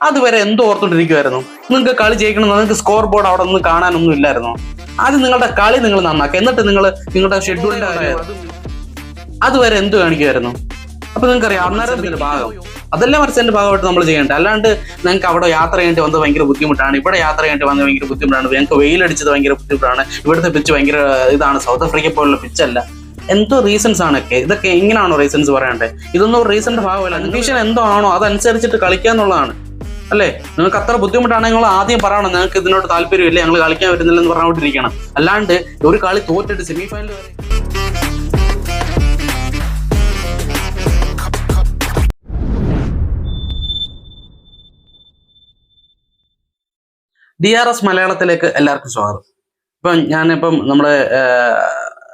അതുവരെ എന്തോ ഓർത്തുകൊണ്ടിരിക്കുമായിരുന്നു നിങ്ങൾക്ക് കളി ജയിക്കണം നിങ്ങൾക്ക് സ്കോർ ബോർഡ് അവിടെ ഒന്നും കാണാനൊന്നും ഇല്ലായിരുന്നു. ആദ്യം നിങ്ങളുടെ കളി നിങ്ങൾ നന്നാക്കുക. എന്നിട്ട് നിങ്ങൾ നിങ്ങളുടെ ഷെഡ്യൂളിന്റെ കാര്യം അതുവരെ എന്ത് കാണിക്കുമായിരുന്നു അപ്പൊ നിങ്ങൾക്ക് അറിയാം അന്നേരം ഇതിന്റെ ഭാഗം. അതെല്ലാം മത്സരത്തിന്റെ ഭാഗമായിട്ട് നമ്മൾ ചെയ്യേണ്ടത് അല്ലാണ്ട് നിങ്ങൾക്ക് അവിടെ യാത്ര ചെയ്യേണ്ടി വന്നത് ഭയങ്കര ബുദ്ധിമുട്ടാണ്. ഇവിടെ യാത്ര ചെയ്യേണ്ടി വന്നത് ഭയങ്കര ബുദ്ധിമുട്ടാണ്. ഞങ്ങൾക്ക് വെയിലടിച്ചത് ഭയങ്കര ബുദ്ധിമുട്ടാണ്. ഇവിടുത്തെ പിച്ച് ഭയങ്കര ഇതാണ്. സൗത്ത് ആഫ്രിക്ക പോലുള്ള പിച്ചല്ല എന്തോ റീസൺസ് ആണൊക്കെ ഇതൊക്കെ എങ്ങനെയാണോ റീസൺസ് പറയണ്ടേ? ഇതൊന്നും റീസണിന്റെ ഭാഗമല്ല. കണ്ടീഷൻ എന്തോ ആണോ? അതനുസരിച്ചിട്ട് കളിക്കുക എന്നുള്ളതാണ് അല്ലേ? നിങ്ങൾക്ക് അത്ര ബുദ്ധിമുട്ടാണ് നിങ്ങൾ ആദ്യം പറയണം നിങ്ങൾക്ക് ഇതിനോട് താല്പര്യമില്ല ഞങ്ങൾ കളിക്കാൻ വരുന്നില്ല വരുന്നില്ലെന്ന് പറഞ്ഞുകൊണ്ടിരിക്കണം അല്ലാണ്ട് ഒരു കളി തോറ്റിട്ട് സെമി ഫൈനൽ വരെ ഡി ആർ എസ് മലയാളത്തിലേക്ക് എല്ലാവർക്കും സ്വാഗതം. ഇപ്പം ഞാനിപ്പം നമ്മുടെ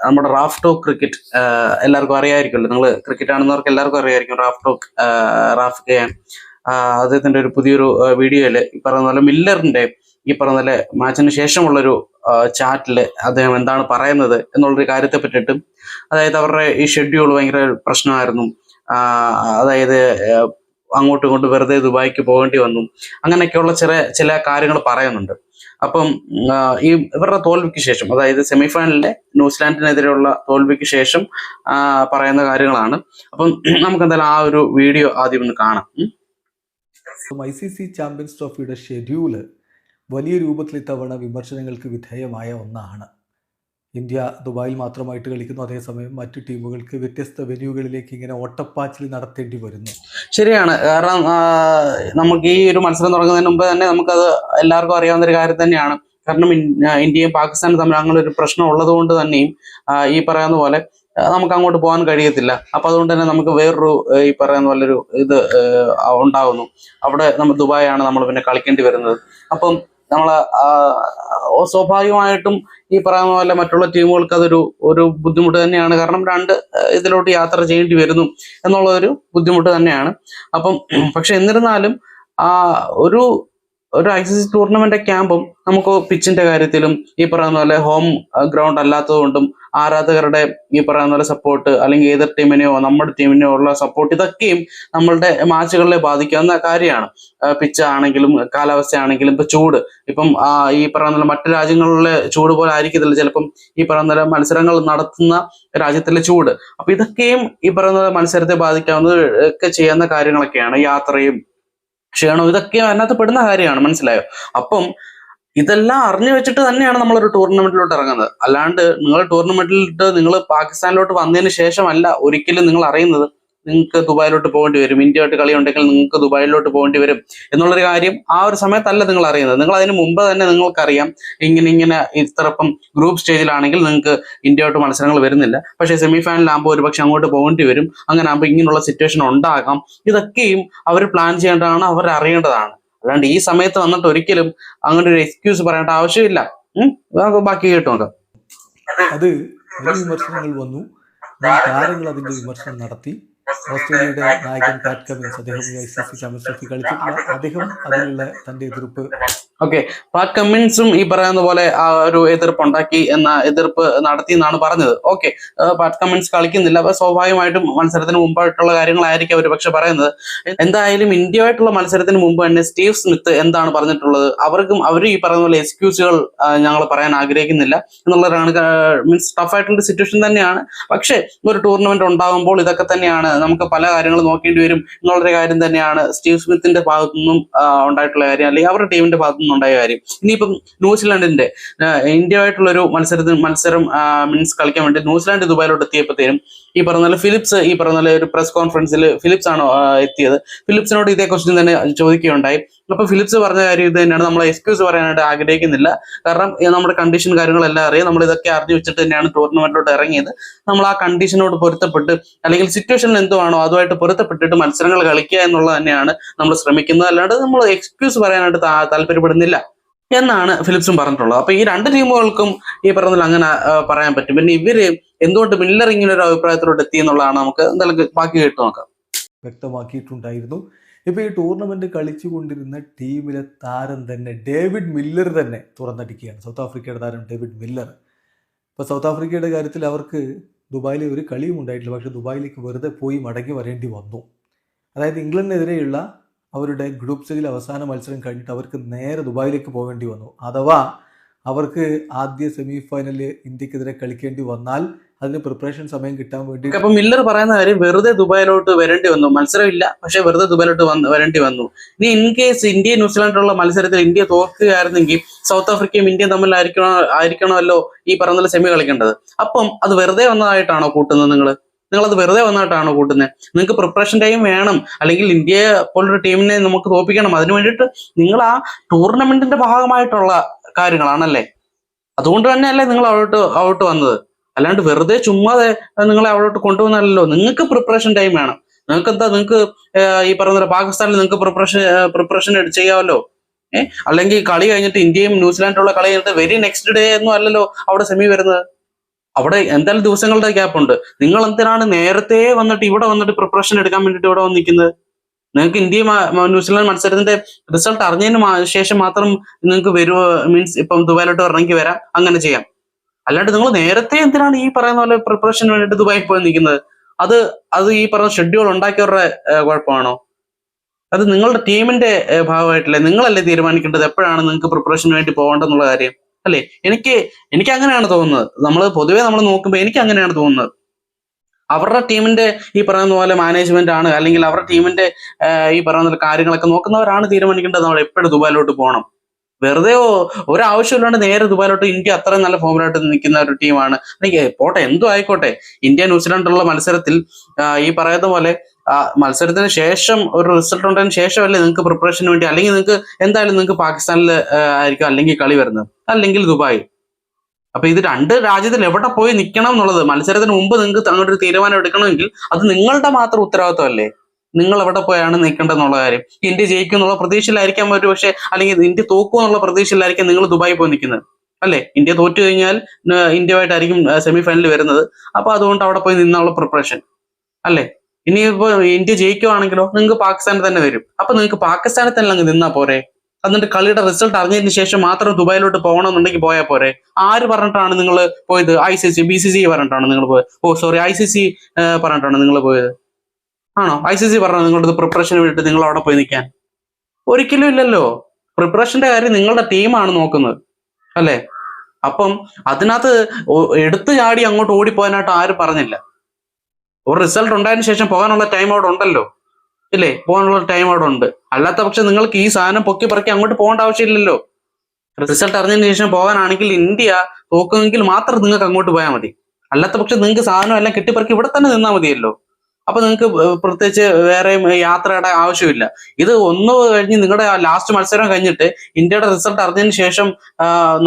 നമ്മുടെ റാഫ് ടോക്ക് ക്രിക്കറ്റ് എല്ലാവർക്കും അറിയാമായിരിക്കുമല്ലോ നിങ്ങൾ ക്രിക്കറ്റ് ആണെന്നവർക്ക് എല്ലാവർക്കും അറിയാമായിരിക്കും റാഫ് ടോക്ക് റാഫ് കെ ആഹ്, അദ്ദേഹത്തിന്റെ ഒരു പുതിയൊരു വീഡിയോയിൽ ഈ പറയുന്ന പോലെ മില്ലറിന്റെ ഈ പറഞ്ഞ പോലെ മാച്ചിന് ശേഷമുള്ളൊരു ചാറ്റിൽ അദ്ദേഹം എന്താണ് പറയുന്നത് എന്നുള്ളൊരു കാര്യത്തെ പറ്റിയിട്ടും അതായത് അവരുടെ ഈ ഷെഡ്യൂൾ ഭയങ്കര പ്രശ്നമായിരുന്നു. അതായത് അങ്ങോട്ടും ഇങ്ങോട്ടും വെറുതെ ദുബായിക്ക് പോകേണ്ടി വന്നു. അങ്ങനെയൊക്കെയുള്ള ചില ചില കാര്യങ്ങൾ പറയുന്നുണ്ട്. അപ്പം ഈ ഇവരുടെ തോൽവിക്ക് ശേഷം അതായത് സെമിഫൈനലിലെ ന്യൂസിലാൻഡിനെതിരെയുള്ള തോൽവിക്ക് ശേഷം പറയുന്ന കാര്യങ്ങളാണ്. അപ്പം നമുക്ക് എന്തായാലും ആ ഒരു വീഡിയോ ആദ്യം ഒന്ന് കാണാം. ഐ സി സി ചാമ്പ്യൻസ് ട്രോഫിയുടെ ഷെഡ്യൂൾ വലിയ രൂപത്തിൽ ഇത്തവണ വിമർശനങ്ങൾക്ക് വിധേയമായ ഒന്നാണ്. ഇന്ത്യ ദുബായിൽ മാത്രമായിട്ട് കളിക്കുന്നു. അതേസമയം മറ്റു ടീമുകൾക്ക് വ്യത്യസ്ത വെന്യൂകളിലേക്ക് ഇങ്ങനെ ഓട്ടപ്പാച്ചിൽ നടത്തേണ്ടി വരുന്നു. ശരിയാണ്. കാരണം നമുക്ക് ഈ ഒരു മത്സരം തുടങ്ങുന്നതിന് മുമ്പ് തന്നെ നമുക്കത് എല്ലാവർക്കും അറിയാവുന്ന ഒരു കാര്യം തന്നെയാണ്. കാരണം ഇന്ത്യയും പാകിസ്ഥാനും തമ്മിൽ അങ്ങനെ ഒരു പ്രശ്നം ഉള്ളത് കൊണ്ട് തന്നെയും ഈ പറയുന്ന പോലെ നമുക്ക് അങ്ങോട്ട് പോകാൻ കഴിയത്തില്ല. അപ്പൊ അതുകൊണ്ട് തന്നെ നമുക്ക് വേറൊരു ഈ പറയുന്ന നല്ലൊരു ഇത് ഉണ്ടാകുന്നു അവിടെ നമ്മൾ ദുബായാണ് നമ്മൾ പിന്നെ കളിക്കേണ്ടി വരുന്നത്. അപ്പം നമ്മൾ സ്വാഭാവികമായിട്ടും ഈ പറയുന്ന പോലെ മറ്റുള്ള ടീമുകൾക്ക് അതൊരു ഒരു ബുദ്ധിമുട്ട് തന്നെയാണ്. കാരണം രണ്ട് ഇതിലോട്ട് യാത്ര ചെയ്യേണ്ടി വരുന്നു എന്നുള്ള ഒരു ബുദ്ധിമുട്ട് തന്നെയാണ്. അപ്പം പക്ഷെ എന്നിരുന്നാലും ആ ഒരു ഒരു ഐ സി സി ടൂർണമെന്റ് ക്യാമ്പും നമുക്ക് പിച്ചിന്റെ കാര്യത്തിലും ഈ പറയുന്ന പോലെ ഹോം ഗ്രൗണ്ട് അല്ലാത്തത് കൊണ്ടും ആരാധകരുടെ ഈ പറയുന്ന പോലെ സപ്പോർട്ട് അല്ലെങ്കിൽ ഏതൊരു ടീമിനെയോ നമ്മുടെ ടീമിനെയോ ഉള്ള സപ്പോർട്ട് ഇതൊക്കെയും നമ്മളുടെ മാച്ചുകളെ ബാധിക്കാവുന്ന കാര്യമാണ്. പിച്ച് ആണെങ്കിലും കാലാവസ്ഥ ആണെങ്കിലും ഇപ്പൊ ചൂട്. ഇപ്പം ഈ പറയുന്ന മറ്റു രാജ്യങ്ങളിലെ ചൂട് പോലെ ആയിരിക്കത്തില്ല. ചിലപ്പം ഈ പറയുന്ന മത്സരങ്ങൾ നടത്തുന്ന രാജ്യത്തിലെ ചൂട്. അപ്പൊ ഇതൊക്കെയും ഈ പറയുന്ന മത്സരത്തെ ബാധിക്കാവുന്ന ഒക്കെ ചെയ്യുന്ന കാര്യങ്ങളൊക്കെയാണ്. യാത്രയും ക്ഷീണവും ഇതൊക്കെ അതിനകത്ത് പെടുന്ന കാര്യമാണ്. മനസ്സിലായോ? അപ്പം ഇതെല്ലാം അറിഞ്ഞു വെച്ചിട്ട് തന്നെയാണ് നമ്മൾ ഒരു ടൂർണമെന്റിലോട്ട് ഇറങ്ങുന്നത്. അല്ലാണ്ട് നിങ്ങൾ ടൂർണമെന്റിലിട്ട് നിങ്ങൾ പാകിസ്ഥാനിലോട്ട് വന്നതിന് ശേഷമല്ല ഒരിക്കലും നിങ്ങൾ അറിയുന്നത് നിങ്ങൾക്ക് ദുബായിലോട്ട് പോകേണ്ടി വരും. ഇന്ത്യയായിട്ട് കളി ഉണ്ടെങ്കിൽ നിങ്ങൾക്ക് ദുബായിലോട്ട് പോകേണ്ടി വരും എന്നുള്ളൊരു കാര്യം ആ ഒരു സമയത്തല്ല നിങ്ങൾ അറിയുന്നത്. നിങ്ങൾ അതിന് മുമ്പ് തന്നെ നിങ്ങൾക്കറിയാം. ഇങ്ങനെ ഇങ്ങനെ ഇത്ര ഇപ്പം ഗ്രൂപ്പ് സ്റ്റേജിലാണെങ്കിൽ നിങ്ങൾക്ക് ഇന്ത്യയായിട്ട് മത്സരങ്ങൾ വരുന്നില്ല. പക്ഷേ സെമി ഫൈനലാകുമ്പോൾ ഒരു പക്ഷെ അങ്ങോട്ട് പോകേണ്ടി വരും. അങ്ങനെ ആകുമ്പോൾ ഇങ്ങനെയുള്ള സിറ്റുവേഷൻ ഉണ്ടാകാം. ഇതൊക്കെയും അവർ പ്ലാൻ ചെയ്യേണ്ടതാണ് അവർ അറിയേണ്ടതാണ് അല്ലാണ്ട് ഈ സമയത്ത് വന്നിട്ട് ഒരിക്കലും അങ്ങനെ ഒരു എക്സ്ക്യൂസ് പറയേണ്ട ആവശ്യമില്ല. ബാക്കി കേട്ടു അത് വിമർശനങ്ങൾ വന്നു. താരങ്ങൾ അതിന്റെ വിമർശനം നടത്തി. ഓസ്ട്രേലിയയുടെ നായകൻ പാറ്റ് കമിൻസ് അദ്ദേഹം I C C champions trophy കളിച്ചിട്ടില്ല അദ്ദേഹം അതിനുള്ള തന്റെ എതിർപ്പ് ഓക്കെ പാക് കമ്മിൻസും ഈ പറയുന്ന പോലെ ആ ഒരു എതിർപ്പ് ഉണ്ടാക്കി എന്ന എതിർപ്പ് നടത്തി എന്നാണ് പറഞ്ഞത്. ഓക്കെ പാട്ട് കമ്മിൻസ് കളിക്കുന്നില്ല. അപ്പൊ സ്വാഭാവികമായിട്ടും മത്സരത്തിന് മുമ്പായിട്ടുള്ള കാര്യങ്ങളായിരിക്കും അവർ പക്ഷെ പറയുന്നത്. എന്തായാലും ഇന്ത്യയായിട്ടുള്ള മത്സരത്തിന് മുമ്പ് തന്നെ സ്റ്റീവ് സ്മിത്ത് എന്താണ് പറഞ്ഞിട്ടുള്ളത്? അവർക്കും അവർ ഈ പറയുന്ന പോലെ എക്സ്ക്യൂസുകൾ ഞങ്ങൾ പറയാൻ ആഗ്രഹിക്കുന്നില്ല എന്നുള്ളതാണ്. മീൻസ് ടഫ് ആയിട്ടുള്ള സിറ്റുവേഷൻ തന്നെയാണ്. പക്ഷേ ഒരു ടൂർണമെന്റ് ഉണ്ടാകുമ്പോൾ ഇതൊക്കെ തന്നെയാണ്. നമുക്ക് പല കാര്യങ്ങൾ നോക്കേണ്ടി വരും. എന്നുള്ളൊരു കാര്യം തന്നെയാണ്. സ്റ്റീവ് സ്മിത്തിന്റെ ഭാഗത്തു നിന്നും ഉണ്ടായിട്ടുള്ള കാര്യം അല്ലെങ്കിൽ അവരുടെ ടീമിന്റെ ഭാഗത്തു ഉണ്ടായ കാര്യം. ഇനിയിപ്പം ന്യൂസിലാൻഡിന്റെ ആ, ഇന്ത്യയുമായിട്ടുള്ള ഒരു മത്സരത്തിന് മത്സരം മീൻസ് കളിക്കാൻ വേണ്ടി ന്യൂസിലാൻഡ് ദുബായിലോട്ട് എത്തിയപ്പോഴത്തേനും ഈ പറഞ്ഞ ഫിലിപ്സ് ഈ പറഞ്ഞ ഒരു പ്രസ് കോൺഫറൻസിൽ ഫിലിപ്സ് ആണ് എത്തിയത്. ഫിലിപ്സിനോട് ഇതേ ക്വസ്റ്റ്യൻ തന്നെ ചോദിക്കുകയുണ്ടായി. അപ്പൊ ഫിലിപ്സ് പറഞ്ഞ കാര്യം ഇത് തന്നെയാണ്. നമ്മൾ എക്സ്ക്യൂസ് പറയാനായിട്ട് ആഗ്രഹിക്കുന്നില്ല. കാരണം നമ്മുടെ കണ്ടീഷൻ കാര്യങ്ങളെല്ലാം അറിയാം. നമ്മൾ ഇതൊക്കെ അറിഞ്ഞു വെച്ചിട്ട് തന്നെയാണ് ടൂർണമെന്റിലോട്ട് ഇറങ്ങിയത്. നമ്മൾ ആ കണ്ടീഷനോട് പൊരുത്തപ്പെട്ട് അല്ലെങ്കിൽ സിറ്റുവേഷനിൽ എന്തോ ആണോ അതുമായിട്ട് പൊരുത്തപ്പെട്ടിട്ട് മത്സരങ്ങൾ കളിക്കുക എന്നുള്ളത് തന്നെയാണ് നമ്മൾ ശ്രമിക്കുന്നത്. അല്ലാണ്ട് നമ്മൾ എക്സ്ക്യൂസ് പറയാനായിട്ട് താല്പര്യപ്പെടുന്നില്ല എന്നാണ് ഫിലിപ്സും പറഞ്ഞിട്ടുള്ളത്. അപ്പൊ ഈ രണ്ട് ടീമുകൾക്കും ഈ പറഞ്ഞതിൽ അങ്ങനെ പറയാൻ പറ്റും. പിന്നെ ഇവർ എന്തുകൊണ്ട് മില്ലർ ഇങ്ങനെ ഒരു അഭിപ്രായത്തിലോട്ട് എത്തി എന്നുള്ളതാണ് നമുക്ക് എന്തായാലും ബാക്കി കേട്ട് നോക്കാം. വ്യക്തമാക്കിയിട്ടുണ്ടായിരുന്നു. ഇപ്പോൾ ഈ ടൂർണമെന്റ് കളിച്ചുകൊണ്ടിരുന്ന ടീമിലെ താരം തന്നെ ഡേവിഡ് മില്ലർ തന്നെ തുറന്നടിക്കുകയാണ്. സൗത്ത് ആഫ്രിക്കയുടെ താരം ഡേവിഡ് മില്ലർ. ഇപ്പോൾ സൗത്ത് ആഫ്രിക്കയുടെ കാര്യത്തിൽ അവർക്ക് ദുബായിലെ ഒരു കളിയും ഉണ്ടായിട്ടില്ല. പക്ഷേ ദുബായിലേക്ക് വെറുതെ പോയി മടങ്ങി വരേണ്ടി വന്നു. അതായത് ഇംഗ്ലണ്ടിനെതിരെയുള്ള അവരുടെ ഗ്രൂപ്പ് സ്റ്റേജിൽ അവസാന മത്സരം കഴിഞ്ഞിട്ട് അവർക്ക് നേരെ ദുബായിലേക്ക് പോകേണ്ടി വന്നു. അഥവാ അവർക്ക് ആദ്യ സെമി ഫൈനലിൽ ഇന്ത്യക്കെതിരെ കളിക്കേണ്ടി വന്നാൽ അതിന് പ്രിപ്പറേഷൻ സമയം കിട്ടാൻ വേണ്ടി അപ്പൊ മില്ലർ പറയുന്ന കാര്യം വെറുതെ ദുബായിലോട്ട് വരേണ്ടി വന്നു. മത്സരമില്ല പക്ഷെ വെറുതെ ദുബായിലോട്ട് വരേണ്ടി വന്നു. ഇനി ഇൻ കേസ് ഇന്ത്യ ന്യൂസിലാൻഡിലുള്ള മത്സരത്തിൽ ഇന്ത്യ തോൽക്കുകയായിരുന്നെങ്കിൽ സൗത്ത് ആഫ്രിക്കയും ഇന്ത്യയും തമ്മിൽ ആയിരിക്കണോ ആയിരിക്കണമല്ലോ ഈ പറഞ്ഞ സെമി കളിക്കേണ്ടത്. അപ്പം അത് വെറുതെ വന്നതായിട്ടാണോ കൂട്ടുന്നത് നിങ്ങൾ നിങ്ങൾ അത് വെറുതെ വന്നതായിട്ടാണോ കൂട്ടുന്നത്? നിങ്ങൾക്ക് പ്രിപ്പറേഷൻ ടൈം വേണം. അല്ലെങ്കിൽ ഇന്ത്യയെ പോലൊരു ടീമിനെ നമുക്ക് തോപ്പിക്കണം. അതിനു വേണ്ടിയിട്ട് നിങ്ങൾ ആ ടൂർണമെന്റിന്റെ ഭാഗമായിട്ടുള്ള കാര്യങ്ങളാണല്ലേ? അതുകൊണ്ട് തന്നെയല്ലേ നിങ്ങൾ അവിടോട്ട് അവിടോട്ട് വന്നത്. അല്ലാണ്ട് വെറുതെ ചുമ്മാതെ നിങ്ങളെ അവിടോട്ട് കൊണ്ടുവന്നല്ലോ നിങ്ങൾക്ക് പ്രിപ്പറേഷൻ ടൈം വേണം. നിങ്ങൾക്ക് എന്താ നിങ്ങൾക്ക് ഈ പറയുന്ന പാകിസ്ഥാനിൽ നിങ്ങൾക്ക് പ്രിപ്പറേഷൻ പ്രിപ്പറേഷൻ ചെയ്യാമല്ലോ. ഏഹ് അല്ലെങ്കിൽ കളി കഴിഞ്ഞിട്ട് ഇന്ത്യയും ന്യൂസിലാൻഡുള്ള കളി കഴിഞ്ഞിട്ട് വെരി നെക്സ്റ്റ് ഡേ ഒന്നും അല്ലല്ലോ അവിടെ സെമി വരുന്നത്. അവിടെ എന്തായാലും ദിവസങ്ങളുടെ ഗ്യാപ്പ് ഉണ്ട്. നിങ്ങൾ എന്തിനാണ് നേരത്തെ വന്നിട്ട് ഇവിടെ വന്നിട്ട് പ്രിപ്പറേഷൻ എടുക്കാൻ വേണ്ടിയിട്ട് ഇവിടെ വന്ന് നിൽക്കുന്നത് നിങ്ങൾക്ക് ഇന്ത്യ ന്യൂസിലാൻഡ് മത്സരത്തിന്റെ റിസൾട്ട് അറിഞ്ഞതിന് ശേഷം മാത്രം നിങ്ങൾക്ക് വരുമോ മീൻസ് ഇപ്പം ദുബായിലോട്ട് വരണമെങ്കിൽ വരാം അങ്ങനെ ചെയ്യാം. അല്ലാണ്ട് നിങ്ങൾ നേരത്തെ എന്തിനാണ് ഈ പറയുന്ന പോലെ പ്രിപ്പറേഷന് വേണ്ടിയിട്ട് ദുബായിൽ പോയി നിൽക്കുന്നത്? അത് അത് ഈ പറയുന്ന ഷെഡ്യൂൾ ഉണ്ടാക്കിയവരുടെ കുഴപ്പമാണോ? അത് നിങ്ങളുടെ ടീമിന്റെ ഭാഗമായിട്ടല്ലേ? നിങ്ങളല്ലേ തീരുമാനിക്കേണ്ടത്? എപ്പോഴാണ് നിങ്ങൾക്ക് പ്രിപ്പറേഷന് വേണ്ടി പോകേണ്ടെന്നുള്ള കാര്യം? അല്ലേ? എനിക്ക് എനിക്ക് അങ്ങനെയാണ് തോന്നുന്നത്. നമ്മൾ പൊതുവേ നമ്മൾ നോക്കുമ്പോൾ എനിക്ക് അങ്ങനെയാണ് തോന്നുന്നത്. അവരുടെ ടീമിന്റെ ഈ പറയുന്ന പോലെ മാനേജ്മെന്റ് ആണ് അല്ലെങ്കിൽ അവരുടെ ടീമിന്റെ ഈ പറയുന്ന കാര്യങ്ങളൊക്കെ നോക്കുന്നവരാണ് തീരുമാനിക്കേണ്ടത്. നമ്മൾ എപ്പോഴും ദുബായിലോട്ട് പോകണം. വെറുതെ ഒരാവശ്യമില്ലാണ്ട് നേരെ ദുബായിലോട്ട് ഇന്ത്യ അത്രയും നല്ല ഫോമിലായിട്ട് നിൽക്കുന്ന ഒരു ടീമാണ്. അല്ലെങ്കിൽ പോട്ടെ എന്തോ ആയിക്കോട്ടെ. ഇന്ത്യ ന്യൂസിലാൻഡുള്ള മത്സരത്തിൽ ഈ പറയുന്ന പോലെ മത്സരത്തിന് ശേഷം ഒരു റിസൾട്ട് ഉണ്ടതിന് ശേഷമല്ലേ നിങ്ങൾക്ക് പ്രിപ്പറേഷന് വേണ്ടി അല്ലെങ്കിൽ നിങ്ങൾക്ക് എന്തായാലും നിങ്ങൾക്ക് പാകിസ്ഥാനിൽ ആയിരിക്കും അല്ലെങ്കിൽ കളി വരുന്നത്. അല്ലെങ്കിൽ ദുബായ്. അപ്പൊ ഇത് രണ്ട് രാജ്യത്തിൽ എവിടെ പോയി നിൽക്കണം എന്നുള്ളത് മത്സരത്തിന് മുമ്പ് നിങ്ങൾക്ക് അങ്ങോട്ട് ഒരു തീരുമാനം എടുക്കണമെങ്കിൽ അത് നിങ്ങളുടെ മാത്രം ഉത്തരവാദിത്വമല്ലേ? നിങ്ങൾ എവിടെ പോയാണ് നിൽക്കേണ്ടതെന്നുള്ള കാര്യം. ഇന്ത്യ ജയിക്കും എന്നുള്ള പ്രതീക്ഷയിലായിരിക്കാം ഒരു പക്ഷേ അല്ലെങ്കിൽ ഇന്ത്യ തോക്കും എന്നുള്ള പ്രതീക്ഷയിലായിരിക്കും നിങ്ങൾ ദുബായി പോയി നിൽക്കുന്നത്. അല്ലെ? ഇന്ത്യ തോറ്റു കഴിഞ്ഞാൽ ഇന്ത്യയുമായിട്ടായിരിക്കും സെമി ഫൈനലിൽ വരുന്നത്. അപ്പൊ അതുകൊണ്ട് അവിടെ പോയി നിന്നുള്ള പ്രിപ്പറേഷൻ അല്ലേ? ഇനിയിപ്പോ ഇന്ത്യ ജയിക്കുവാണെങ്കിലോ നിങ്ങൾക്ക് പാകിസ്ഥാനിൽ തന്നെ വരും. അപ്പൊ നിങ്ങൾക്ക് പാകിസ്ഥാനിൽ തന്നെ അങ്ങ് നിന്നാ പോരെ? എന്നിട്ട് കളിയുടെ റിസൾട്ട് അറിഞ്ഞതിന് ശേഷം മാത്രം ദുബായിലോട്ട് പോകണമെന്നുണ്ടെങ്കിൽ പോയാൽ പോരെ. ആര് പറഞ്ഞിട്ടാണ് നിങ്ങൾ പോയത്? I C C B C C പറഞ്ഞിട്ടാണ് നിങ്ങൾ പോയത്. Oh sorry I C C പറഞ്ഞിട്ടാണ് നിങ്ങൾ പോയത്. ആണോ? ഐ സി സി പറഞ്ഞോ? നിങ്ങളുടെ പ്രിപ്പറേഷന് വേണ്ടിയിട്ട് നിങ്ങൾ അവിടെ പോയി നിൽക്കാൻ. ഒരിക്കലും ഇല്ലല്ലോ. പ്രിപ്പറേഷന്റെ കാര്യം നിങ്ങളുടെ ടീമാണ് നോക്കുന്നത്. അല്ലേ? അപ്പം അതിനകത്ത് എടുത്തു ചാടി അങ്ങോട്ട് ഓടിപ്പോകാനായിട്ട് ആരും പറഞ്ഞില്ല. ഒരു റിസൾട്ട് ഉണ്ടായതിനു ശേഷം പോകാനുള്ള ടൈം അവിടെ ഉണ്ടല്ലോ. ഇല്ലേ? പോകാനുള്ള ടൈം അവിടെ ഉണ്ട്. അല്ലാത്ത പക്ഷെ നിങ്ങൾക്ക് ഈ സാധനം പൊക്കി പറക്കി അങ്ങോട്ട് പോകേണ്ട ആവശ്യമില്ലല്ലോ. റിസൾട്ട് അറിഞ്ഞതിന് ശേഷം പോകാനാണെങ്കിൽ ഇന്ത്യ തോക്കുമെങ്കിൽ മാത്രം നിങ്ങൾക്ക് അങ്ങോട്ട് പോയാൽ മതി. അല്ലാത്ത പക്ഷെ നിങ്ങൾക്ക് സാധനം എല്ലാം കെട്ടിപ്പറക്കി ഇവിടെ തന്നെ നിന്നാൽ മതിയല്ലോ. അപ്പൊ നിങ്ങൾക്ക് പ്രത്യേകിച്ച് വേറെ യാത്രയുടെ ആവശ്യമില്ല. ഇത് ഒന്ന് കഴിഞ്ഞ് നിങ്ങളുടെ ലാസ്റ്റ് മത്സരം കഴിഞ്ഞിട്ട് ഇന്ത്യയുടെ റിസൾട്ട് അറിഞ്ഞതിന് ശേഷം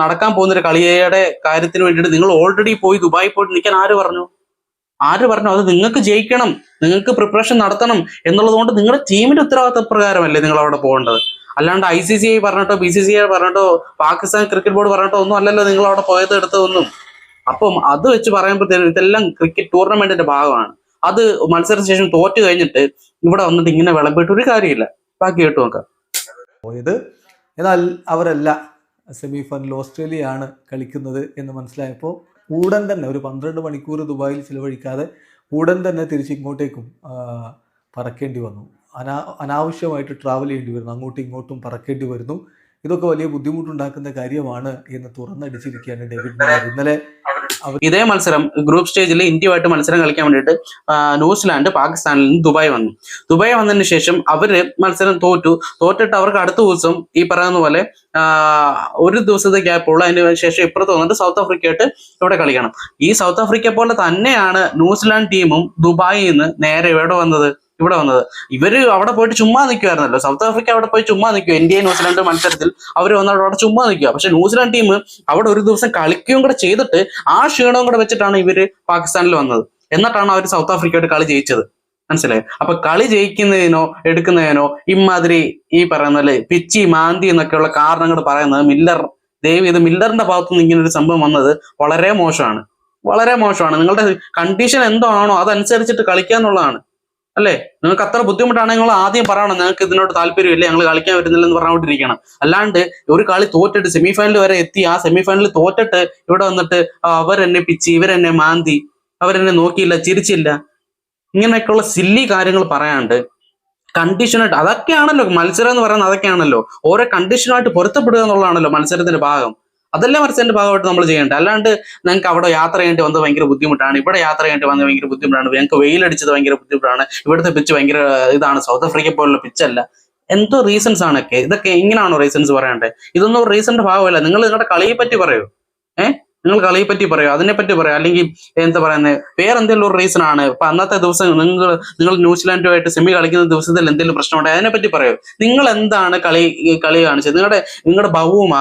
നടക്കാൻ പോകുന്ന ഒരു കളിയുടെ കാര്യത്തിന് വേണ്ടിയിട്ട് നിങ്ങൾ ഓൾറെഡി പോയി ദുബായി പോയിട്ട് നിൽക്കാൻ ആര് പറഞ്ഞു? ആര് പറഞ്ഞു അത് നിങ്ങൾക്ക് ജയിക്കണം നിങ്ങൾക്ക് പ്രിപ്പറേഷൻ നടത്തണം എന്നുള്ളത് കൊണ്ട് നിങ്ങളുടെ ടീമിന്റെ ഉത്തരവാദിത്ത പ്രകാരമല്ലേ നിങ്ങൾ അവിടെ പോകേണ്ടത്? അല്ലാണ്ട് ഐ സി സി ഐ പറഞ്ഞിട്ടോ ബി സി സി ഐ പറഞ്ഞിട്ടോ പാകിസ്ഥാൻ ക്രിക്കറ്റ് ബോർഡ് പറഞ്ഞിട്ടോ ഒന്നും അല്ലല്ലോ നിങ്ങൾ അവിടെ പോയത് എടുത്തതൊന്നും അപ്പം അത് വെച്ച് പറയുമ്പോഴത്തേനും ഇതെല്ലാം ക്രിക്കറ്റ് ടൂർണമെന്റിന്റെ ഭാഗമാണ്. അത് മത്സരത്തിന് ശേഷം തോറ്റു കഴിഞ്ഞിട്ട് ഇവിടെ വന്നിട്ട് ഇങ്ങനെ വിളമ്പിട്ട് ഒരു കാര്യമില്ല. ബാക്കി കേട്ടു നോക്കാം. പോയത് എന്നാൽ അവരല്ല സെമി ഫൈനൽ ഓസ്ട്രേലിയയാണ് കളിക്കുന്നത് എന്ന് മനസ്സിലായപ്പോൾ ഉടൻ തന്നെ ഒരു പന്ത്രണ്ട് മണിക്കൂർ ദുബായിൽ ചിലവഴിക്കാതെ ഉടൻ തന്നെ തിരിച്ച് ഇങ്ങോട്ടേക്കും പറക്കേണ്ടി വന്നു. അനാ അനാവശ്യമായിട്ട് ട്രാവൽ ചെയ്യേണ്ടി വരുന്നു. അങ്ങോട്ടും ഇങ്ങോട്ടും പറക്കേണ്ടി വരുന്നു. ഇതൊക്കെ വലിയ ബുദ്ധിമുട്ടുണ്ടാക്കുന്ന കാര്യമാണ് എന്ന് തുറന്നടിച്ചിരിക്കുകയാണ് ഡേവിഡ് മില്ലർ ഇന്നലെ ഇതേ മത്സരം ഗ്രൂപ്പ് സ്റ്റേജിൽ ഇന്ത്യയുമായിട്ട് മത്സരം കളിക്കാൻ വേണ്ടിയിട്ട് ന്യൂസിലാൻഡ് പാകിസ്ഥാനിൽ നിന്ന് ദുബായ് വന്നു. ദുബായ് വന്നതിന് ശേഷം അവർ മത്സരം തോറ്റു. തോറ്റിട്ട് അവർക്ക് അടുത്ത ദിവസം ഈ പറയുന്ന പോലെ ഒരു ദിവസത്തെ ഗ്യാപ്പ് ഉള്ളു. അതിന് ശേഷം ഇപ്പുറത്ത് വന്നിട്ട് സൗത്ത് ആഫ്രിക്കയായിട്ട് ഇവിടെ കളിക്കണം. ഈ സൗത്ത് ആഫ്രിക്ക പോലെ തന്നെയാണ് ന്യൂസിലാൻഡ് ടീമും ദുബായിൽ നിന്ന് നേരെ ഇവിടെ വന്നത്? ഇവിടെ വന്നത്. ഇവർ അവിടെ പോയിട്ട് ചുമ്മാ നിൽക്കുമായിരുന്നല്ലോ സൗത്ത് ആഫ്രിക്ക അവിടെ പോയി ചുമ്മാ നിൽക്കും ഇന്ത്യ ന്യൂസിലാൻഡ് മത്സരത്തിൽ അവർ വന്നിട്ട് അവിടെ ചുമ്മാ നിൽക്കുക പക്ഷെ ന്യൂസിലാൻഡ് ടീം അവിടെ ഒരു ദിവസം കളിക്കുകയും കൂടെ ചെയ്തിട്ട് ആ ക്ഷീണവും കൂടെ വെച്ചിട്ടാണ് ഇവർ പാകിസ്ഥാനിൽ വന്നത്. എന്നിട്ടാണ് അവർ സൗത്ത് ആഫ്രിക്കയായിട്ട് കളി ജയിച്ചത്. മനസ്സിലായോ? അപ്പൊ കളി ജയിക്കുന്നതിനോ എടുക്കുന്നതിനോ ഇമാതിരി ഈ പറയുന്ന പിച്ചി മാന്തി എന്നൊക്കെയുള്ള കാരണങ്ങൾ പറയുന്നത് മില്ലർ ദയവ് ഇത് മില്ലറിന്റെ ഭാഗത്തു നിന്ന് ഇങ്ങനെ ഒരു സംഭവം വന്നത് വളരെ മോശമാണ്. വളരെ മോശമാണ്. നിങ്ങളുടെ കണ്ടീഷൻ എന്താണോ അതനുസരിച്ചിട്ട് കളിക്കുക എന്നുള്ളതാണ്. അല്ലേ? നിങ്ങൾക്ക് അത്ര ബുദ്ധിമുട്ടാണെങ്കിൽ നിങ്ങൾ ആദ്യം പറയണം നിങ്ങൾക്ക് ഇതിനോട് താല്പര്യമില്ല ഞങ്ങൾ കളിക്കാൻ വരുന്നില്ലെന്ന് പറഞ്ഞുകൊണ്ടിരിക്കണം. അല്ലാണ്ട് ഒരു കളി തോറ്റിട്ട് സെമി ഫൈനൽ വരെ എത്തി ആ സെമി ഫൈനലിൽ തോറ്റിട്ട് ഇവിടെ വന്നിട്ട് അവരെന്നെ പിച്ചി ഇവരെന്നെ മാന്തി അവരെന്നെ നോക്കിയില്ല ചിരിച്ചില്ല. ഇങ്ങനെയൊക്കെയുള്ള സില്ലി കാര്യങ്ങൾ പറയാണ്ട് കണ്ടീഷനായിട്ട് അതൊക്കെയാണല്ലോ മത്സരം എന്ന് പറയുന്നത് അതൊക്കെയാണല്ലോ. ഓരോ കണ്ടീഷനായിട്ട് പൊരുത്തപ്പെടുക എന്നുള്ളതാണല്ലോ മത്സരത്തിന്റെ ഭാഗം. അതല്ലേ മനസ്സിന്റെ ഭാഗമായിട്ട് നമ്മൾ ചെയ്യേണ്ടത് അല്ലാണ്ട് നിങ്ങൾക്ക് അവിടെ യാത്ര ചെയ്യേണ്ടി വന്നത് ഭയങ്കര ബുദ്ധിമുട്ടാണ്. ഇവിടെ യാത്ര ചെയ്യേണ്ടി വന്നത് ഭയങ്കര ബുദ്ധിമുട്ടാണ്. ഞങ്ങൾക്ക് വെയിലടിച്ചത് ഭയങ്കര ബുദ്ധിമുട്ടാണ്. ഇവിടുത്തെ പിച്ച് ഭയങ്കര ഇതാണ്. സൗത്ത് ആഫ്രിക്ക പോലുള്ള പിച്ചല്ല എന്തോ റീസൺസ് ആണൊക്കെ. ഇതൊക്കെ എങ്ങനെയാണോ റീസൺസ് പറയണ്ടേ? ഇതൊന്നും റീസണിന്റെ ഭാഗമല്ല. നിങ്ങൾ നിങ്ങളുടെ കളിയെ പറ്റി പറയൂ. ഏഹ് നിങ്ങൾ കളിയെ പറ്റി പറയോ അതിനെ പറ്റി പറയൂ അല്ലെങ്കിൽ എന്താ പറയുന്നത് വേറെ എന്തെങ്കിലും ഒരു റീസൺ ആണ്. ഇപ്പൊ അന്നത്തെ ദിവസം നിങ്ങൾ നിങ്ങൾ ന്യൂസിലാൻഡുമായിട്ട് സെമി കളിക്കുന്ന ദിവസത്തിൽ എന്തെങ്കിലും പ്രശ്നമുണ്ടോ അതിനെ പറ്റി പറയോ. നിങ്ങൾ എന്താണ് കളി കളി കാണിച്ചത്? നിങ്ങളുടെ നിങ്ങളുടെ ഭവവും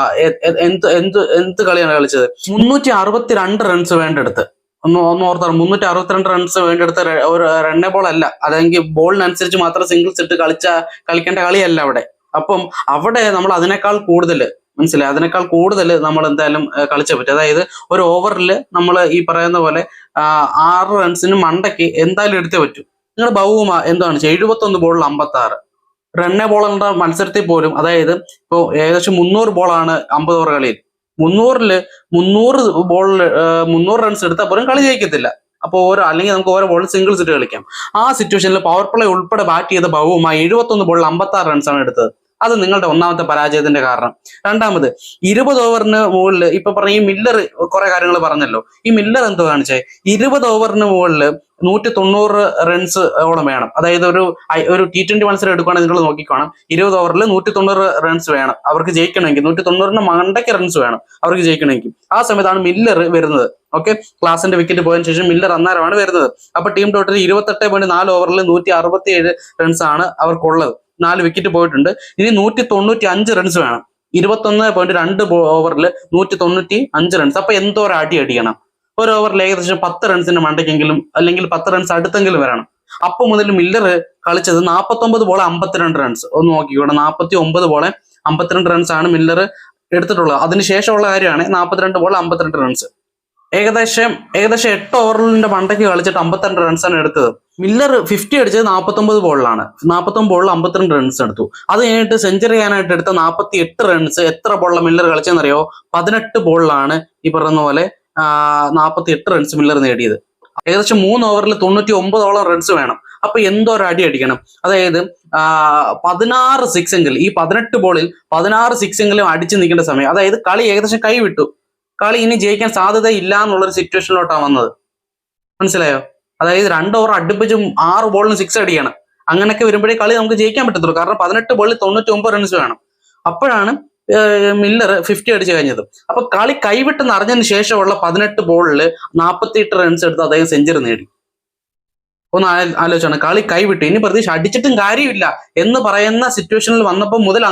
എന്ത് എന്ത് എന്ത് കളിയാണ് കളിച്ചത്? മുന്നൂറ്റി അറുപത്തി രണ്ട് റൺസ് വേണ്ടെടുത്ത്. ഒന്ന് ഒന്ന് ഓർത്താണ് മുന്നൂറ്റി അറുപത്തിരണ്ട് റൺസ് വേണ്ടെടുത്ത ഒരു റണ്ണേ ബോൾ അല്ല. അതെങ്കിൽ ബോളിനനുസരിച്ച് മാത്രം സിംഗിൾസ് ഇട്ട് കളിച്ച കളിക്കേണ്ട കളിയല്ല അവിടെ. അപ്പം അവിടെ നമ്മൾ അതിനേക്കാൾ കൂടുതൽ മനസ്സിലായി? അതിനേക്കാൾ കൂടുതൽ നമ്മൾ എന്തായാലും കളിച്ച പറ്റും. അതായത് ഒരു ഓവറിൽ നമ്മൾ ഈ പറയുന്ന പോലെ ആറ് റൺസിന് മണ്ടയ്ക്ക് എന്തായാലും എടുത്തേ പറ്റൂ. നിങ്ങൾ ബഹുമ എന്താണ് എഴുപത്തൊന്ന് ബോളിൽ അമ്പത്തി ആറ് റണ്ണേ ബോളുടെ മത്സരത്തിൽ പോലും അതായത് ഇപ്പോൾ ഏകദേശം മുന്നൂറ് ബോളാണ് അമ്പത് ഓവർ കളിയിൽ. മുന്നൂറിൽ മുന്നൂറ് ബോളിൽ മുന്നൂറ് റൺസ് എടുത്താൽ പോലും കളി ജയിക്കത്തില്ല. അപ്പോൾ ഓരോ അല്ലെങ്കിൽ നമുക്ക് ഓരോ ബോളിൽ സിംഗിൾസ് ഇട്ട് കളിക്കാം. ആ സിറ്റുവേഷനിൽ പവർ പ്ലേ ഉൾപ്പെടെ ബാറ്റ് ചെയ്ത ബഹുമ എഴുപത്തൊന്ന് ബോളിൽ അമ്പത്തി ആറ് റൺസാണ് എടുത്തത്. അത് നിങ്ങളുടെ ഒന്നാമത്തെ പരാജയത്തിന്റെ കാരണം. രണ്ടാമത് ഇരുപത് ഓവറിന് മുകളിൽ ഇപ്പൊ പറഞ്ഞ ഈ മില്ലർ കുറെ കാര്യങ്ങൾ പറഞ്ഞല്ലോ. ഈ മില്ലർ എന്തോ കാണിച്ചേ? ഇരുപത് ഓവറിന് മുകളിൽ നൂറ്റി തൊണ്ണൂറ് റൺസ് ഓളം വേണം. അതായത് ഒരു ഒരു ടി ട്വന്റി മത്സരം എടുക്കുകയാണെങ്കിൽ നിങ്ങൾ നോക്കിക്കോണം. ഇരുപത് ഓവറിൽ നൂറ്റി തൊണ്ണൂറ് റൺസ് വേണം. അവർക്ക് ജയിക്കണമെങ്കിൽ നൂറ്റി തൊണ്ണൂറിന് മണ്ടയ്ക്ക് റൺസ് വേണം അവർക്ക് ജയിക്കണമെങ്കിൽ. ആ സമയത്താണ് മില്ലർ വരുന്നത്. ഓക്കെ ക്ലാസിന്റെ വിക്കറ്റ് പോയതിനു ശേഷം മില്ലർ അന്നേരമാണ് വരുന്നത്. അപ്പൊ ടീം ടോട്ടൽ ഇരുപത്തെട്ട് പോയിന്റ് നാല് ഓവറിൽ നൂറ്റി അറുപത്തി ഏഴ് റൺസ് ആണ് അവർക്കുള്ളത്. നാല് വിക്കറ്റ് പോയിട്ടുണ്ട്. ഇനി നൂറ്റി തൊണ്ണൂറ്റി അഞ്ച് റൺസ് വേണം. ഇരുപത്തൊന്ന് പോയിന്റ് രണ്ട് ഓവറിൽ നൂറ്റി തൊണ്ണൂറ്റി അഞ്ച് റൺസ് അപ്പൊ എന്തോ ഒരു അടി അടിക്കണം ഒരു ഓവറിൽ ഏകദേശം പത്ത് റൺസിന്റെ മണ്ടയ്ക്കെങ്കിലും അല്ലെങ്കിൽ പത്ത് റൺസ് അടുത്തെങ്കിലും വരണം. അപ്പൊ മുതൽ മില്ലർ കളിച്ചത് നാൽപ്പത്തൊമ്പത് ബോൾ അമ്പത്തിരണ്ട് റൺസ് ഒന്ന് നോക്കിക്കോട്ടെ നാൽപ്പത്തി ഒമ്പത് ബോളെ അമ്പത്തിരണ്ട് റൺസ് ആണ് മില്ലർ എടുത്തിട്ടുള്ളത്. അതിനുശേഷമുള്ള കാര്യമാണ് നാൽപ്പത്തിരണ്ട് ബോൾ അമ്പത്തിരണ്ട് റൺസ് ഏകദേശം ഏകദേശം എട്ട് ഓവറിന്റെ മണ്ടയ്ക്ക് കളിച്ചിട്ട് അമ്പത്തിരണ്ട് റൺസാണ് എടുത്തത്. മില്ലർ ഫിഫ്റ്റി അടിച്ചത് നാൽപ്പത്തൊമ്പത് ബോളിലാണ്. നാൽപ്പത്തൊമ്പത് ബോളിൽ അമ്പത്തിരണ്ട് റൺസ് എടുത്തു. അത് കഴിഞ്ഞിട്ട് സെഞ്ചുറി ചെയ്യാനായിട്ട് എടുത്ത നാൽപ്പത്തി എട്ട് റൺസ് എത്ര ബോളിലാണ് മില്ലർ കളിച്ചെന്നറിയോ പതിനെട്ട് ബോളിലാണ് ഈ പറയുന്ന പോലെ നാൽപ്പത്തി എട്ട് റൺസ് മില്ലർ നേടിയത്. ഏകദേശം മൂന്ന് ഓവറിൽ തൊണ്ണൂറ്റി ഒമ്പതോളം റൺസ് വേണം. അപ്പൊ എന്തോ ഒരു അടി അടിക്കണം? അതായത് പതിനാറ് സിക്സ് എങ്കിൽ ഈ പതിനെട്ട് ബോളിൽ പതിനാറ് സിക്സ് എങ്കിലും അടിച്ചു നിൽക്കേണ്ട സമയം അതായത് കളി ഏകദേശം കൈവിട്ടു. കളി ഇനി ജയിക്കാൻ സാധ്യത ഇല്ല എന്നുള്ളൊരു സിറ്റുവേഷനിലോട്ടാണ് വന്നത്. മനസ്സിലായോ? അതായത് രണ്ട് ഓവർ അടുപ്പിച്ചും ആറ് ബോളിന് സിക്സ് അടിയാണ്. അങ്ങനെയൊക്കെ വരുമ്പോഴേ കളി നമുക്ക് ജയിക്കാൻ പറ്റത്തുള്ളൂ. കാരണം പതിനെട്ട് ബോളിൽ തൊണ്ണൂറ്റി ഒമ്പത് റൺസ് വേണം. അപ്പോഴാണ് മില്ലർ ഫിഫ്റ്റി അടിച്ച് കഴിഞ്ഞത്. അപ്പൊ കളി കൈവിട്ടെന്ന് അറിഞ്ഞതിന് ശേഷമുള്ള പതിനെട്ട് ബോളിൽ നാൽപ്പത്തി എട്ട് റൺസ് എടുത്ത് അദ്ദേഹം സെഞ്ചുറി നേടി. ഒന്ന് ആലോചിച്ചാണ്. കളി കൈവിട്ടു. ഇനി പ്രതീക്ഷ അടിച്ചിട്ടും കാര്യമില്ല എന്ന് പറയുന്ന സിറ്റുവേഷനിൽ വന്നപ്പോൾ മുതൽ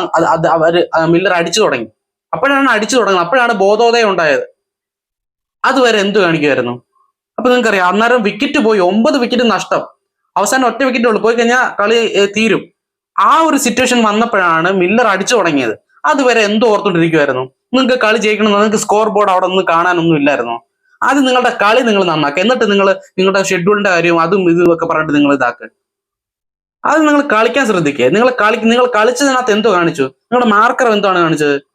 മില്ലർ അടിച്ചു തുടങ്ങി. അപ്പോഴാണ് അടിച്ചു തുടങ്ങുന്നത്. അപ്പോഴാണ് ബോധോദയം ഉണ്ടായത്. അതുവരെ എന്ത് കാണിക്കുമായിരുന്നു അപ്പൊ നിങ്ങൾക്കറിയാം അന്നേരം വിക്കറ്റ് പോയി. ഒമ്പത് വിക്കറ്റ് നഷ്ടം. അവസാനം ഒറ്റ വിക്കറ്റ് ഉള്ളു. പോയി കഴിഞ്ഞാൽ കളി തീരും. ആ ഒരു സിറ്റുവേഷൻ വന്നപ്പോഴാണ് മില്ലർ അടിച്ചു തുടങ്ങിയത്. അതുവരെ എന്തോ ഓർത്തുകൊണ്ടിരിക്കുമായിരുന്നു നിങ്ങൾക്ക് കളി ജയിക്കണം നിങ്ങൾക്ക് സ്കോർ ബോർഡ് അവിടെ ഒന്നും കാണാനൊന്നും ഇല്ലായിരുന്നു? ആദ്യം നിങ്ങളുടെ കളി നിങ്ങൾ നന്നാക്കുക. എന്നിട്ട് നിങ്ങൾ നിങ്ങളുടെ ഷെഡ്യൂളിന്റെ കാര്യവും അതും ഇതും ഒക്കെ പറഞ്ഞിട്ട് നിങ്ങൾ ഇതാക്കുക. അത് നിങ്ങൾ കളിക്കാൻ ശ്രദ്ധിക്കുക. നിങ്ങൾ കളി നിങ്ങൾ കളിച്ചതിനകത്ത് എന്തോ കാണിച്ചു? നിങ്ങളുടെ മാർക്കർ എന്താണ് കാണിച്ചത്?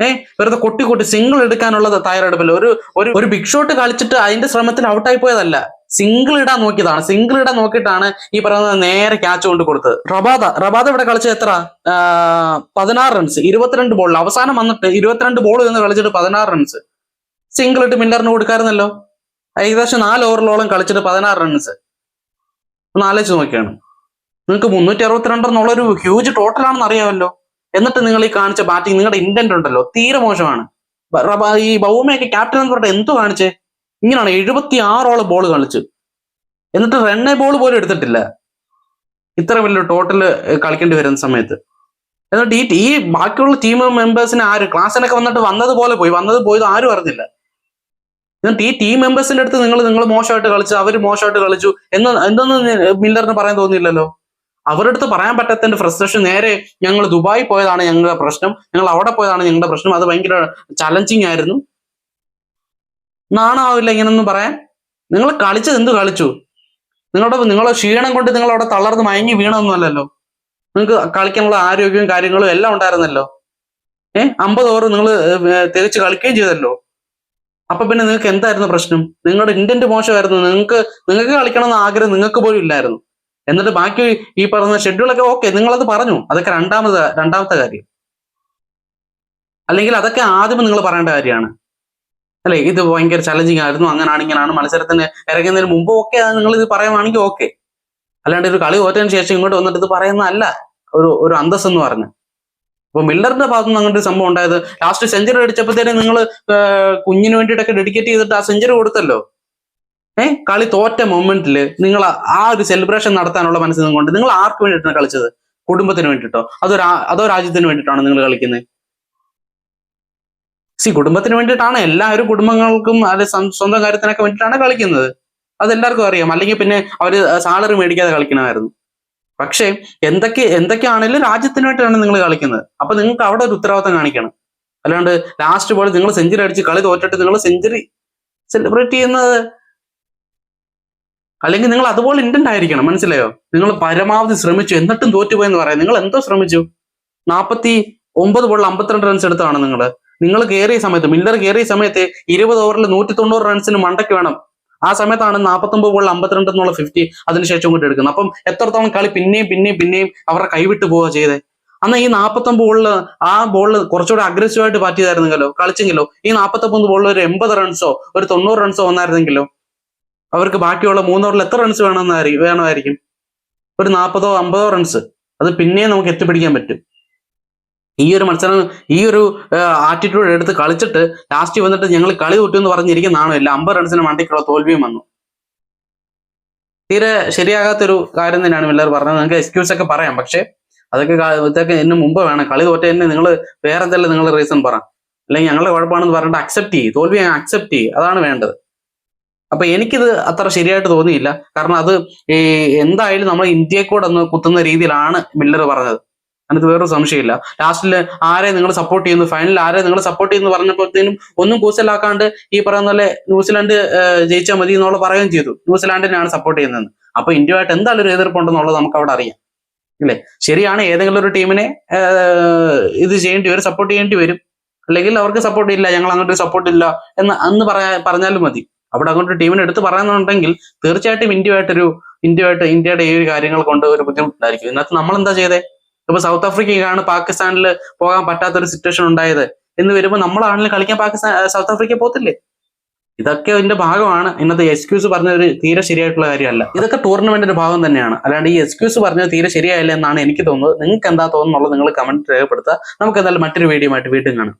ഏഹ് വെറുതെ കൊട്ടി കൊട്ടി സിംഗിൾ എടുക്കാനുള്ളത് തയ്യാറെടുപ്പില്ല. ഒരു ഒരു ഒരു ബിഗ് ഷോട്ട് കളിച്ചിട്ട് അതിന്റെ ശ്രമത്തിൽ ഔട്ടായി പോയതല്ല. സിംഗിൾ ഇടാൻ നോക്കിയതാണ്. സിംഗിൾ ഇടാൻ നോക്കിയിട്ടാണ് ഈ പറയുന്നത് നേരെ ക്യാച്ച് കൊണ്ട് കൊടുത്തത്. റബാദ റബാദ ഇവിടെ കളിച്ചത് എത്ര? പതിനാറ് റൺസ് ഇരുപത്തിരണ്ട് ബോളിൽ അവസാനം വന്നിട്ട് ഇരുപത്തിരണ്ട് ബോൾ നിന്ന് കളിച്ചിട്ട് പതിനാറ് റൺസ് സിംഗിൾ ഇട്ട് മില്ലറിന് കൊടുക്കാറുന്നല്ലോ ഏകദേശം നാല് ഓവറിലോളം കളിച്ചിട്ട് പതിനാറ് റൺസ് ഒന്ന് ആലോചിച്ച് നോക്കിയാണ്. നിങ്ങൾക്ക് മുന്നൂറ്റി അറുപത്തിരണ്ട് എന്നുള്ളൊരു ഹ്യൂജ് ടോട്ടൽ ആണെന്ന് അറിയാമല്ലോ. എന്നിട്ട് നിങ്ങൾ ഈ കാണിച്ച ബാറ്റിംഗ് നിങ്ങളുടെ ഇന്റന്റ് ഉണ്ടല്ലോ. തീരെ മോശമാണ്. ഈ ബൗമയൊക്കെ ക്യാപ്റ്റൻ എന്ന് പറഞ്ഞിട്ട് എന്തോ കാണിച്ചേ? ഇങ്ങനെയാണ് എഴുപത്തി ആറോളം ബോൾ കളിച്ചു എന്നിട്ട് റണ്ണേ ബോൾ പോലും എടുത്തിട്ടില്ല. ഇത്ര വലിയ ടോട്ടൽ കളിക്കേണ്ടി വരുന്ന സമയത്ത്. എന്നിട്ട് ഈ ഈ ബാക്കിയുള്ള ടീം മെമ്പേഴ്സിന് ആര് ക്ലാസ്സിനൊക്കെ വന്നിട്ട് വന്നതുപോലെ പോയി. വന്നത് പോയത് ആരും അറിഞ്ഞില്ല. എന്നിട്ട് ഈ ടീം മെമ്പേഴ്സിന്റെ അടുത്ത് നിങ്ങൾ നിങ്ങൾ മോശമായിട്ട് കളിച്ചു അവർ മോശമായിട്ട് കളിച്ചു എന്ന് എന്തൊന്നും മില്ലറിന് പറയാൻ തോന്നിയില്ലല്ലോ? അവരുടെ അടുത്ത് പറയാൻ പറ്റാത്തതിന്റെ ഫ്രസ്ട്രേഷൻ നേരെ ഞങ്ങൾ ദുബായി പോയതാണ് ഞങ്ങളുടെ പ്രശ്നം. ഞങ്ങൾ അവിടെ പോയതാണ് ഞങ്ങളുടെ പ്രശ്നം. അത് ഭയങ്കര ചലഞ്ചിങ് ആയിരുന്നു. നാണാവില്ല ഇങ്ങനൊന്നും പറയാൻ. നിങ്ങൾ കളിച്ചത് എന്ത് കളിച്ചു? നിങ്ങളുടെ നിങ്ങളെ ക്ഷീണം കൊണ്ട് നിങ്ങൾ അവിടെ തളർന്ന് മയങ്ങി വീണൊന്നുമല്ലല്ലോ നിങ്ങൾക്ക് കളിക്കാനുള്ള ആരോഗ്യവും കാര്യങ്ങളും എല്ലാം ഉണ്ടായിരുന്നല്ലോ. ഏഹ് അമ്പത് ഓവർ നിങ്ങൾ തികച്ച് കളിക്കുകയും ചെയ്തല്ലോ. അപ്പൊ പിന്നെ നിങ്ങൾക്ക് എന്തായിരുന്നു പ്രശ്നം? നിങ്ങളുടെ ഇന്റന്റ് മോശമായിരുന്നു. നിങ്ങൾക്ക് നിങ്ങൾക്ക് കളിക്കണം ആഗ്രഹം നിങ്ങൾക്ക് പോലും ഇല്ലായിരുന്നു. എന്നിട്ട് ബാക്കി ഈ പറഞ്ഞ ഷെഡ്യൂളൊക്കെ ഓക്കെ നിങ്ങളത് പറഞ്ഞു. അതൊക്കെ രണ്ടാമത് രണ്ടാമത്തെ കാര്യം. അല്ലെങ്കിൽ അതൊക്കെ ആദ്യം നിങ്ങൾ പറയേണ്ട കാര്യമാണ്. അല്ലെ? ഇത് ഭയങ്കര ചലഞ്ചിങ് ആയിരുന്നു അങ്ങനാണ് ഇങ്ങനാണ് മത്സരത്തിന് ഇറങ്ങുന്നതിന് മുമ്പ് ഓക്കെ നിങ്ങൾ ഇത് പറയുവാണെങ്കിൽ ഓക്കെ അല്ലാണ്ട് ഒരു കളി തോറ്റതിന് ശേഷം ഇങ്ങോട്ട് വന്നിട്ട് ഇത് പറയുന്നതല്ല. ഒരു ഒരു അന്തസ് എന്ന് പറഞ്ഞു. അപ്പൊ മില്ലറിന്റെ ഭാഗത്ത് നിന്ന് അങ്ങനെ ഒരു സംഭവം ഉണ്ടായത് ലാസ്റ്റ് സെഞ്ചുറി അടിച്ചപ്പോഴത്തേനും നിങ്ങൾ കുഞ്ഞിന് വേണ്ടിയിട്ടൊക്കെ ഡെഡിക്കേറ്റ് ചെയ്തിട്ട് ആ സെഞ്ചുറി കൊടുത്തല്ലോ. ഏ? കളി തോറ്റ മൊമെന്റിൽ നിങ്ങൾ ആ- ഒരു സെലിബ്രേഷൻ നടത്താനുള്ള മനസ്സിൽ കൊണ്ട് നിങ്ങൾ ആർക്ക് വേണ്ടിയിട്ടാണ് കളിച്ചത്? കുടുംബത്തിന് വേണ്ടിയിട്ടോ? അതോ അതോ രാജ്യത്തിന് വേണ്ടിയിട്ടാണ് നിങ്ങൾ കളിക്കുന്നത് സി കുടുംബത്തിന് വേണ്ടിയിട്ടാണ്. എല്ലാവരും കുടുംബങ്ങൾക്കും അല്ലെ സ്വ- സ്വന്തം കാര്യത്തിനൊക്കെ വേണ്ടിയിട്ടാണ് കളിക്കുന്നത്. അതെല്ലാവർക്കും അറിയാം. അല്ലെങ്കിൽ പിന്നെ അവർ സാലറി മേടിക്കാതെ കളിക്കണമായിരുന്നു. പക്ഷേ എന്തൊക്കെ എന്തൊക്കെയാണെങ്കിലും രാജ്യത്തിന് വേണ്ടിയിട്ടാണ് നിങ്ങൾ കളിക്കുന്നത്. അപ്പൊ നിങ്ങൾക്ക് അവിടെ ഒരു ഉത്തരവാദിത്തം കാണിക്കണം. അല്ലാണ്ട് ലാസ്റ്റ് ബോൾ നിങ്ങൾ സെഞ്ചുറി അടിച്ച് കളി തോറ്റിട്ട് നിങ്ങൾ സെഞ്ചുറി സെലിബ്രേറ്റ് ചെയ്യുന്നത് അല്ലെങ്കിൽ നിങ്ങൾ അതുപോലെ ഇന്റന്റ് ആയിരിക്കണം മനസ്സിലായോ? നിങ്ങൾ പരമാവധി ശ്രമിച്ചു എന്നിട്ടും തോറ്റുപോയെന്ന് പറയാം. നിങ്ങൾ എന്തോ ശ്രമിച്ചു? നാൽപ്പത്തി ഒമ്പത് ബോളിൽ അമ്പത്തിരണ്ട് റൺസ് എടുത്താണ് നിങ്ങൾ. നിങ്ങൾ കയറിയ സമയത്ത് മില്ലർ കയറിയ സമയത്ത് ഇരുപത് ഓവറിൽ നൂറ്റി തൊണ്ണൂറ് റൺസിന് മണ്ടയ്ക്ക് വേണം. ആ സമയത്താണ് നാൽപ്പത്തൊമ്പത് ബോളിൽ അമ്പത്തിരണ്ട് എന്നുള്ള ഫിഫ്റ്റി അതിനുശേഷം കൊണ്ട് എടുക്കുന്നത്. അപ്പം എത്രത്തോളം കളി പിന്നെയും പിന്നെയും പിന്നെയും അവരുടെ കൈവിട്ട് പോവുക ചെയ്തേ? അന്ന് ഈ നാൽപ്പത്തൊമ്പത് ബോളിൽ ആ ബോളിൽ കുറച്ചുകൂടെ അഗ്രസീവായിട്ട് പാറ്റിയതായിരുന്നെങ്കിലോ കളിച്ചെങ്കിലോ ഈ നാൽപ്പത്തൊമ്പത് ബോളിൽ ഒരു എൺപത് റൺസോ ഒരു തൊണ്ണൂറ് റൺസോ വന്നായിരുന്നെങ്കിലോ അവർക്ക് ബാക്കിയുള്ള മൂന്ന് ഓവറിൽ എത്ര റൺസ് വേണമെന്നായിരിക്കും വേണമായിരിക്കും? ഒരു നാൽപ്പതോ അമ്പതോ റൺസ് അത് പിന്നെയും നമുക്ക് എത്തിപ്പിടിക്കാൻ പറ്റും. ഈ ഒരു മത്സരം ഈ ഒരു ആറ്റിറ്റ്യൂഡ് എടുത്ത് കളിച്ചിട്ട് ലാസ്റ്റ് വന്നിട്ട് ഞങ്ങൾ കളി തോറ്റു എന്ന് പറഞ്ഞിരിക്കുന്നതാണോ ഇല്ല? അമ്പത് റൺസിന് മണ്ടിക്കുള്ള തോൽവിയും വന്നു. തീരെ ശരിയാകാത്തൊരു കാര്യം തന്നെയാണ് മില്ലർ പറഞ്ഞത്. നിങ്ങൾക്ക് എക്സ്ക്യൂസ് ഒക്കെ പറയാം. പക്ഷേ അതൊക്കെ ഇതൊക്കെ എന്നു മുമ്പ് വേണം. കളി തോറ്റതിന് നിങ്ങൾ വേറെ എന്തെല്ലാം നിങ്ങൾ റീസൺ പറ. അല്ലെങ്കിൽ ഞങ്ങളുടെ കുഴപ്പമാണെന്ന് പറഞ്ഞിട്ട് അക്സെപ്റ്റ് ചെയ്യും. തോൽവി അക്സെപ്റ്റ് ചെയ്യും. അതാണ് വേണ്ടത്. അപ്പൊ എനിക്കിത് അത്ര ശരിയായിട്ട് തോന്നിയില്ല. കാരണം അത് ഈ എന്തായാലും നമ്മൾ ഇന്ത്യയെ കൂടെ ഒന്ന് കുത്തുന്ന രീതിയിലാണ് മില്ലർ പറഞ്ഞത്. അതിനകത്ത് വേറൊരു സംശയമില്ല. ലാസ്റ്റിൽ ആരെ നിങ്ങൾ സപ്പോർട്ട് ചെയ്യുന്നു? ഫൈനലിൽ ആരെ നിങ്ങൾ സപ്പോർട്ട് ചെയ്യുന്നു പറഞ്ഞപ്പോഴത്തേനും ഒന്നും കൂസലാക്കാണ്ട് ഈ പറയുന്ന പോലെ ന്യൂസിലാൻഡ് ജയിച്ചാൽ മതി എന്നുള്ള പറയുകയും ചെയ്തു. ന്യൂസിലാൻഡിനെയാണ് സപ്പോർട്ട് ചെയ്യുന്നത് അപ്പൊ ഇന്ത്യയുമായിട്ട് എന്തായാലും ഒരു എതിർപ്പുണ്ടെന്നുള്ളത് നമുക്ക് അവിടെ അറിയാം. ഇല്ലേ ശരിയാണ് ഏതെങ്കിലും ഒരു ടീമിനെ ഇത് ചെയ്യേണ്ടി വരും സപ്പോർട്ട് ചെയ്യേണ്ടി വരും. അല്ലെങ്കിൽ അവർക്ക് സപ്പോർട്ട് ഇല്ല ഞങ്ങൾ അങ്ങോട്ട് സപ്പോർട്ട് ഇല്ല എന്ന് അന്ന് പറഞ്ഞാലും മതി. അവിടെ അങ്ങോട്ട് ടീമിനെ എടുത്തു പറയുന്നുണ്ടെങ്കിൽ തീർച്ചയായിട്ടും ഇന്ത്യയുമായിട്ടൊരു ഇന്ത്യയുമായിട്ട് ഇന്ത്യയുടെ ഈ ഒരു കാര്യങ്ങൾ കൊണ്ട് ഒരു ബുദ്ധിമുട്ടുണ്ടായിരിക്കും. ഇന്നത്തെ നമ്മൾ എന്താ ചെയ്തേ? ഇപ്പൊ സൗത്ത് ആഫ്രിക്കയാണ് പാകിസ്ഥാനിൽ പോകാൻ പറ്റാത്ത ഒരു സിറ്റുവേഷൻ ഉണ്ടായത്. എന്ന് വരുമ്പോൾ നമ്മളാണെങ്കിലും കളിക്കാൻ പാകിസ്ഥാൻ സൗത്ത് ആഫ്രിക്ക പോത്തില്ലേ ഇതൊക്കെ അതിന്റെ ഭാഗമാണ്. ഇന്നത്തെ എക്സ്ക്യൂസ് പറഞ്ഞ ഒരു തീരെ ശരിയായിട്ടുള്ള കാര്യമല്ല. ഇതൊക്കെ ടൂർണമെന്റിന്റെ ഭാഗം തന്നെയാണ്. അല്ലാണ്ട് ഈ എക്സ്ക്യൂസ് പറഞ്ഞത് തീരെ ശരിയായില്ല എന്നാണ് എനിക്ക് തോന്നുന്നത്. നിങ്ങൾക്ക് എന്താ തോന്നുന്നുള്ളത് നിങ്ങൾ കമന്റ് രേഖപ്പെടുത്തുക. നമുക്ക് എന്തായാലും മറ്റൊരു വീഡിയോ ആയിട്ട് വീണ്ടും കാണാം.